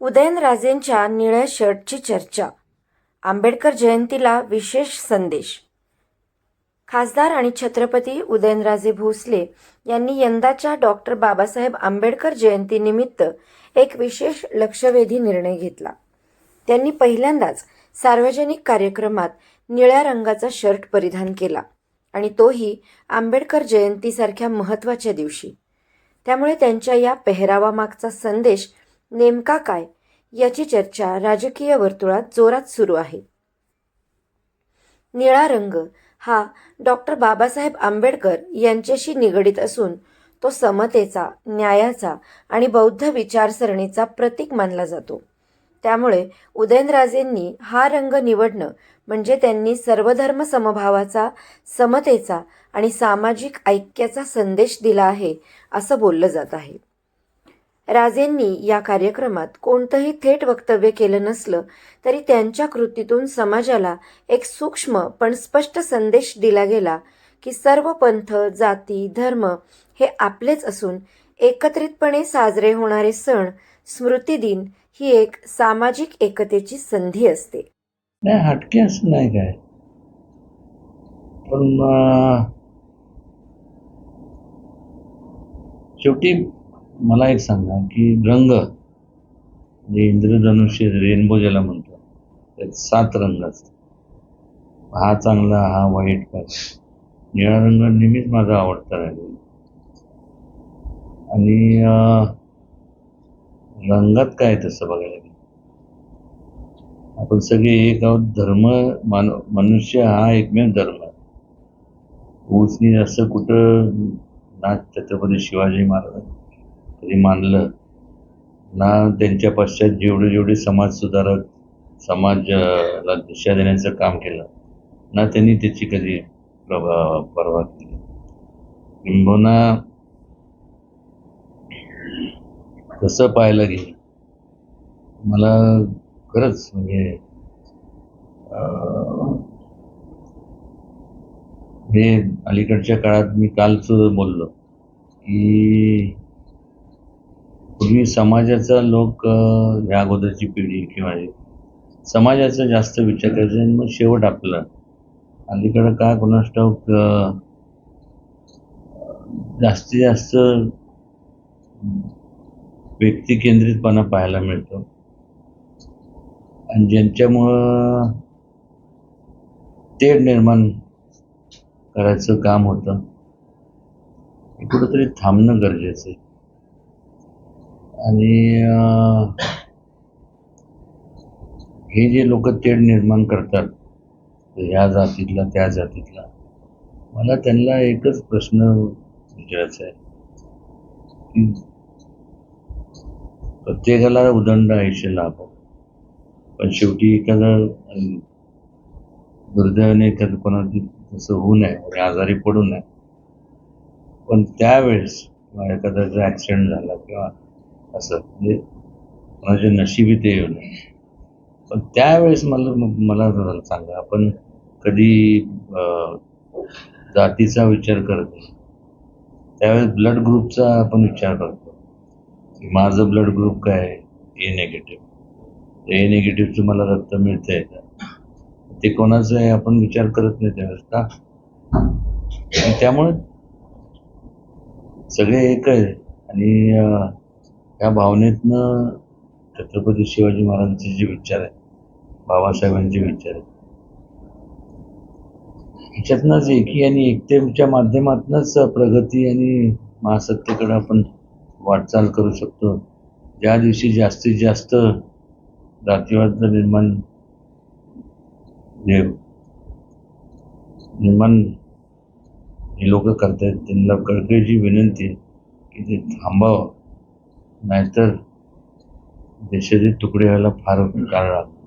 उदयनराजेंच्या निळ्या शर्टची चर्चा. आंबेडकर जयंतीला विशेष संदेश. खासदार आणि छत्रपती उदयनराजे भोसले यांनी यंदाच्या डॉक्टर बाबासाहेब आंबेडकर जयंतीनिमित्त एक विशेष लक्षवेधी निर्णय घेतला. त्यांनी पहिल्यांदाच सार्वजनिक कार्यक्रमात निळ्या रंगाचा शर्ट परिधान केला आणि तोही आंबेडकर जयंतीसारख्या महत्त्वाच्या दिवशी. त्यामुळे त्यांच्या या पेहरावामागचा संदेश नेमका काय याची चर्चा राजकीय वर्तुळात जोरात सुरू आहे. निळा रंग हा डॉक्टर बाबासाहेब आंबेडकर यांच्याशी निगडीत असून तो समतेचा न्यायाचा आणि बौद्ध विचारसरणीचा प्रतीक मानला जातो. त्यामुळे उदयनराजेंनी हा रंग निवडणं म्हणजे त्यांनी सर्वधर्म समभावाचा समतेचा आणि सामाजिक ऐक्याचा संदेश दिला आहे असं बोललं जात आहे. राजेंनी या कार्यक्रमात कोणतंही थेट वक्तव्य केलं नसलं तरी त्यांच्या कृतीतून समाजाला एक सूक्ष्म पण स्पष्ट संदेश दिला गेला की सर्व पंथ जाती धर्म हे आपलेच असून एकत्रितपणे साजरे होणारे सण स्मृतिदिन ही एक सामाजिक एकतेची संधी असते. नाही हटके असं नाही काय. पण शेवटी मला एक सांगा की रंग जे इंद्रधनुष्य रेनबो ज्याला म्हणतो त्यात सात रंग असतात. हा चांगला हा वाईट का निळा रंग नेहमीच माझा आवडता राहिलेला आणि रंगात काय तसं बघायला गेलं? आपण सगळे एक आहोत. धर्म मान मनुष्य हा एकमेव धर्म आहे. ऊसनी असं कुठं ना छत्रपती शिवाजी महाराज कधी मानलं ना त्यांच्या पश्चात जेवढे जेवढे समाज सुधारक समाजाला दिशा देण्याचं काम केलं ना त्यांनी त्याची कधी प्रभा परवा केली. किंबहुना तसं पाहायला गेलं मला खरंच म्हणजे अं, हे अलीकडच्या काळात मी कालच बोललो की पूर्वी समाजाचा लोक ह्या अगोदरची पिढी किंवा हे समाजाचा जास्त विचार करायचा आणि मग शेवट आपला. अलीकडं काय कोणास ठाऊक जास्तीत जास्त व्यक्ती केंद्रितपणा पाहायला मिळतो. आणि ज्यांच्यामुळं तेढ निर्माण करायचं काम होतं हे कुठंतरी थांबणं गरजेचं आहे. आणि हे जे लोक तेढ निर्माण करतात ह्या जातीतला त्या जातीतला मला त्यांना एकच प्रश्न विचारायचा आहे की प्रत्येकाला उदंड आयुष्य लाभ पण शेवटी एखादं दुर्दैवाने एखादं कोणाची तसं होऊ नये आजारी पडू नये पण त्यावेळेस किंवा एखाद्याचा ॲक्सिडेंट झाला किंवा असं म्हणजे कोणाच्या नशिबी ते पण त्यावेळेस मला मला जरा सांगा आपण कधी जातीचा विचार करत नाही. त्यावेळेस ब्लड ग्रुपचा आपण विचार करतो. की माझं ब्लड ग्रुप काय आहे? ए नेगेटिव्ह ए नेगेटिव्हचं मला रक्त मिळतं आहे का? ते कोणाचं आहे आपण विचार करत नाही त्यावेळेस का? त्यामुळे सगळे एक आहे. आणि या भावनेतनं छत्रपती शिवाजी महाराजांचे जे विचार आहे बाबासाहेबांचे विचार आहे ह्याच्यातनंच एकी आणि एकतेच्या माध्यमातूनच प्रगती आणि महासत्तेकडे आपण वाटचाल करू शकतो. ज्या दिवशी जास्तीत जास्त जातीवाद निर्माण जे निर्माण हे लोक करतायत त्यांना कळकळीची विनंती आहे की ते थांबावं. नाहीतर देशाचे तुकडे व्हायला फार काळ लागतो.